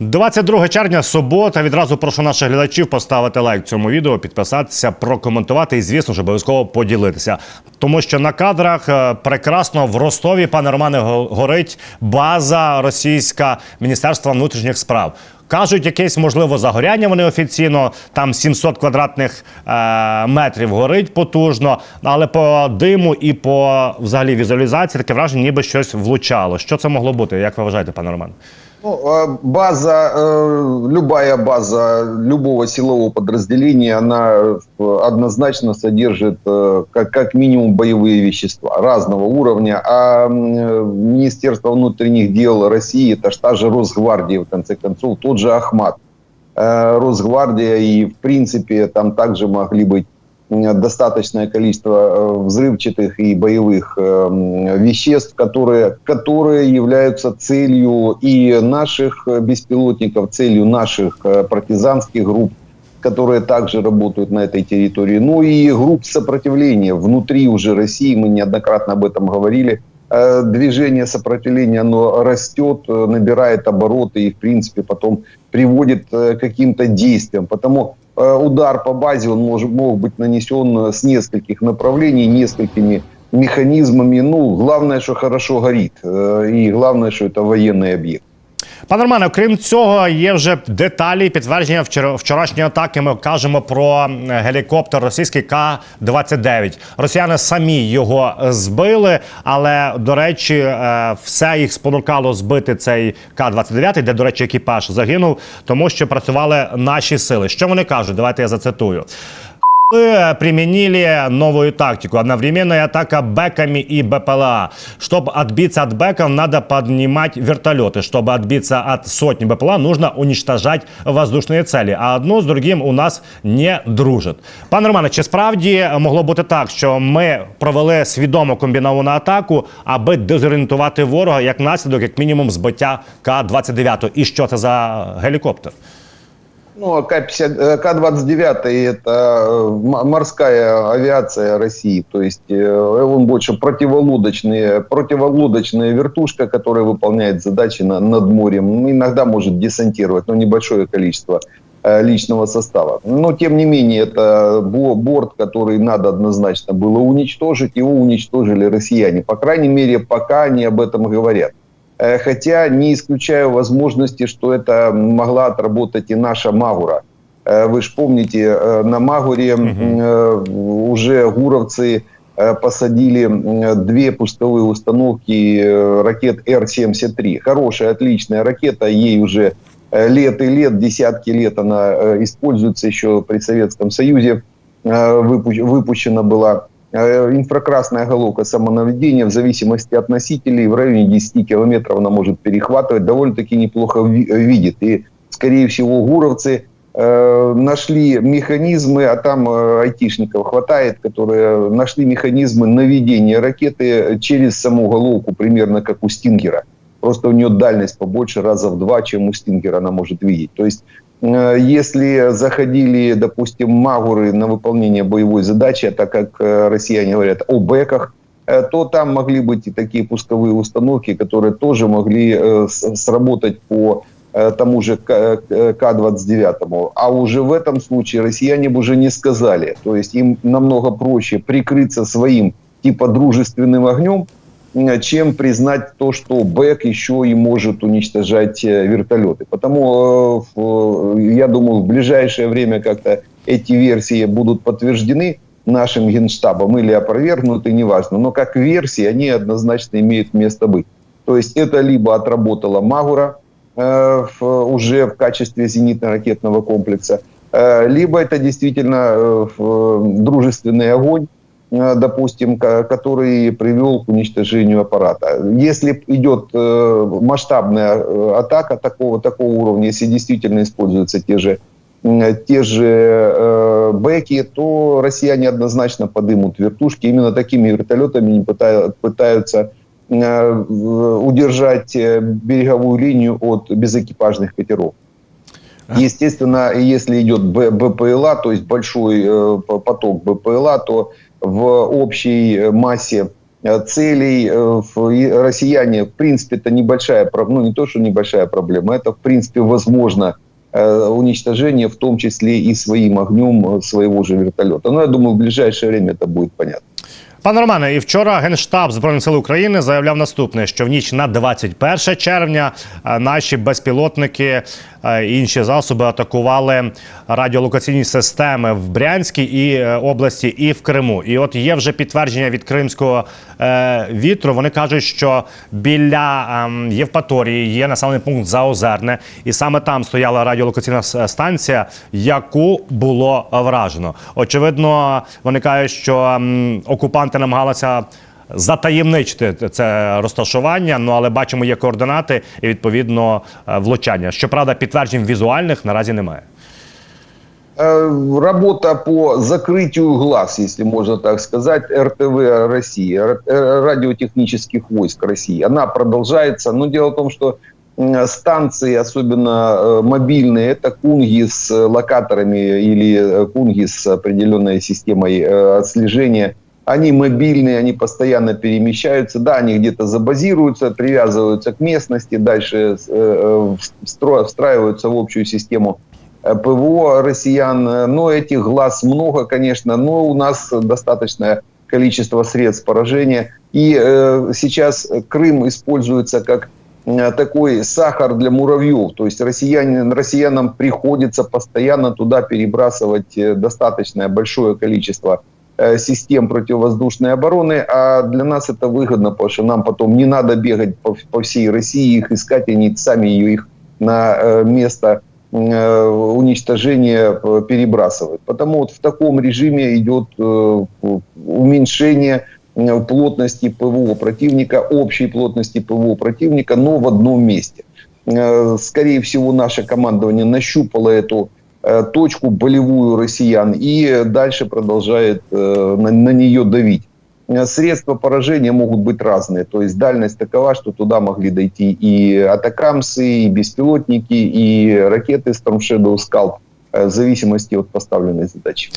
22 червня, субота. Відразу прошу наших глядачів поставити лайк цьому відео, підписатися, прокоментувати і, звісно ж, обов'язково поділитися. Тому що на кадрах е, прекрасно в Ростові, пане Романе, го- горить база російська Міністерства внутрішніх справ. Кажуть, якесь можливо загоряння. Вони офіційно там 700 квадратних е, метрів горить потужно, але по диму і по взагалі візуалізації таке враження, ніби щось влучало. Що це могло бути? Як ви вважаєте, пане Роман? Ну, э, база, э, любая база любого силового подразделения, она э, однозначно содержит э, как, как минимум боевые вещества разного уровня. А Министерство внутренних дел России, это ж та же Росгвардия, в конце концов, тот же Ахмат. Росгвардия и, в принципе, там также могли быть достаточное количество э, взрывчатых и боевых э, веществ, которые, которые являются целью и наших э, беспилотников, целью наших партизанских групп, которые также работают на этой территории, ну и групп сопротивления внутри уже России, мы неоднократно об этом говорили, движение сопротивления, оно растет, набирает обороты и, в принципе, потом приводит к каким-то действиям. Потому удар по базе он мож, мог быть нанесен э, с нескольких направлений, несколькими механизмами. Ну, главное, что хорошо горит. э, И главное, что это военный объект. Пане Романе, окрім цього, є вже деталі підтвердження вчора- вчорашньої атаки. Ми кажемо про гелікоптер російський К-29. Росіяни самі його збили, але до речі, е, все їх спонукало збити цей К-29, де, до речі, екіпаж загинув, тому що працювали наші сили. Що вони кажуть? Давайте я зацитую Мы применили новую тактику. Одновременная атака бэками и БПЛА. Чтобы отбиться от бэков, надо поднимать вертолеты. Чтобы отбиться от сотни БПЛА, нужно уничтожать воздушные цели. А одно з другим у нас не дружить. Пане Романе, чи справді могло бути так, що ми провели свідомо комбіновану атаку, аби дезорієнтувати ворога як наслідок, як мінімум, збиття К-29? І що це за гелікоптер? Ну, а К-50, э, К-29 это э, морская авиация России, то есть э, он больше противолодочный, противолодочная вертушка, которая выполняет задачи на, над морем, Ну, иногда может десантировать, но небольшое количество личного состава. Но, тем не менее, это бо- борт, который надо однозначно было уничтожить, его уничтожили россияне. По крайней мере, пока они об этом говорят. Э, Хотя не исключаю возможности, что это могла отработать и наша Магура. Э, Вы же помните, э, на Магуре э, уже гуровцы посадили две пусковые установки ракет Р-73. Хорошая, отличная ракета, ей уже лет и лет, десятки лет она используется еще при Советском Союзе. Выпу- Выпущена была инфракрасная головка самонаведения в зависимости от носителей в районе 10 километров она может перехватывать, довольно-таки неплохо ви- видит. И, скорее всего, гуровцы э, нашли механизмы, а там э, айтишников хватает, которые нашли механизмы наведения ракеты через саму головку, примерно как у Стингера. Просто у нее дальность побольше, раза в два, чем у Стингера она может видеть. То есть Э, если заходили, допустим, магуры на выполнение боевой задачи, а так как э, россияне говорят о бэках, э, то там могли быть и такие пусковые установки, которые тоже могли сработать по тому же К- э, К-29. А уже в этом случае россияне бы уже не сказали. То есть им намного проще прикрыться своим типа дружественным огнем, чем признать то, что БЭК еще и может уничтожать э, вертолеты. Потому э, я думаю, в ближайшее время как-то эти версии будут подтверждены нашим генштабом или опровергнуты, неважно. Но как версии они однозначно имеют место быть. То есть это либо отработала Магура э, уже в качестве зенитно-ракетного комплекса, э, либо это действительно э, дружественный огонь, э, допустим, ко- который привел к уничтожению аппарата. Если идет э, масштабная э, атака такого, такого уровня, если действительно используются те же те же э, бэки, то россияне однозначно подымут вертушки. Именно такими вертолетами они пытаются, э, удержать э, береговую линию от безэкипажных катеров. Естественно, если идет БПЛА, то есть большой э, поток БПЛА, то в общей массе э, целей э, россияне, в принципе, это небольшая, про- ну не то, что небольшая проблема, это, в принципе, возможно э, уничтожение, в том числе и своим огнем э, своего же вертолета. Но я думаю, в ближайшее время это будет понятно. Пане Романе, і вчора Генштаб Збройних сил України заявляв наступне: що в ніч на 21 червня е, наші безпілотники е, і інші засоби атакували радіолокаційні системи в Брянській і е, області і в Криму. І от є вже підтвердження від кримського вітру. Вони кажуть, що біля ем, Євпаторії є населений пункт Заозерне, і саме там стояла радіолокаційна станція, яку було вражено. Очевидно, вони кажуть, що м, окупанти намагалися. Затаємничити це розташування, ну але бачимо, є координати і відповідно е, влучання. Щоправда, підтверджень візуальних наразі немає. Э, Работа по закрытию глаз, если можно так сказать, РТВ России, р- э, радиотехнических войск России, она продолжается. Но дело в том, что м, станции, особенно э, мобильные, это кунги с э, локаторами или э, кунги с определенной системой э, отслежения. Они мобильные, они постоянно перемещаются. Да, они где-то забазируются, привязываются к местности, дальше э, э, встраиваются в общую систему э, ПВО россиян. Но этих глаз много, конечно, но у нас достаточное количество средств поражения. И э, сейчас Крым используется как такой сахар для муравьев. То есть россияне, россиянам приходится постоянно туда перебрасывать достаточное большое количество систем противовоздушной обороны, а для нас это выгодно, потому что нам потом не надо бегать по, по всей России, их искать, они сами ее их на э, место э, уничтожения э, перебрасывают. Потому вот в таком режиме идет э, уменьшение э, плотности ПВО противника, общей плотности ПВО противника, но в одном месте. Э, Скорее всего, наше командование нащупало эту э, точку болевую россиян и дальше продолжает э, на, на нее давить. Э, Средства поражения могут быть разные, то есть дальность такова, что туда могли дойти и атакамсы, и беспилотники, и ракеты Storm Shadow Scalp, э, в зависимости от поставленной задачи.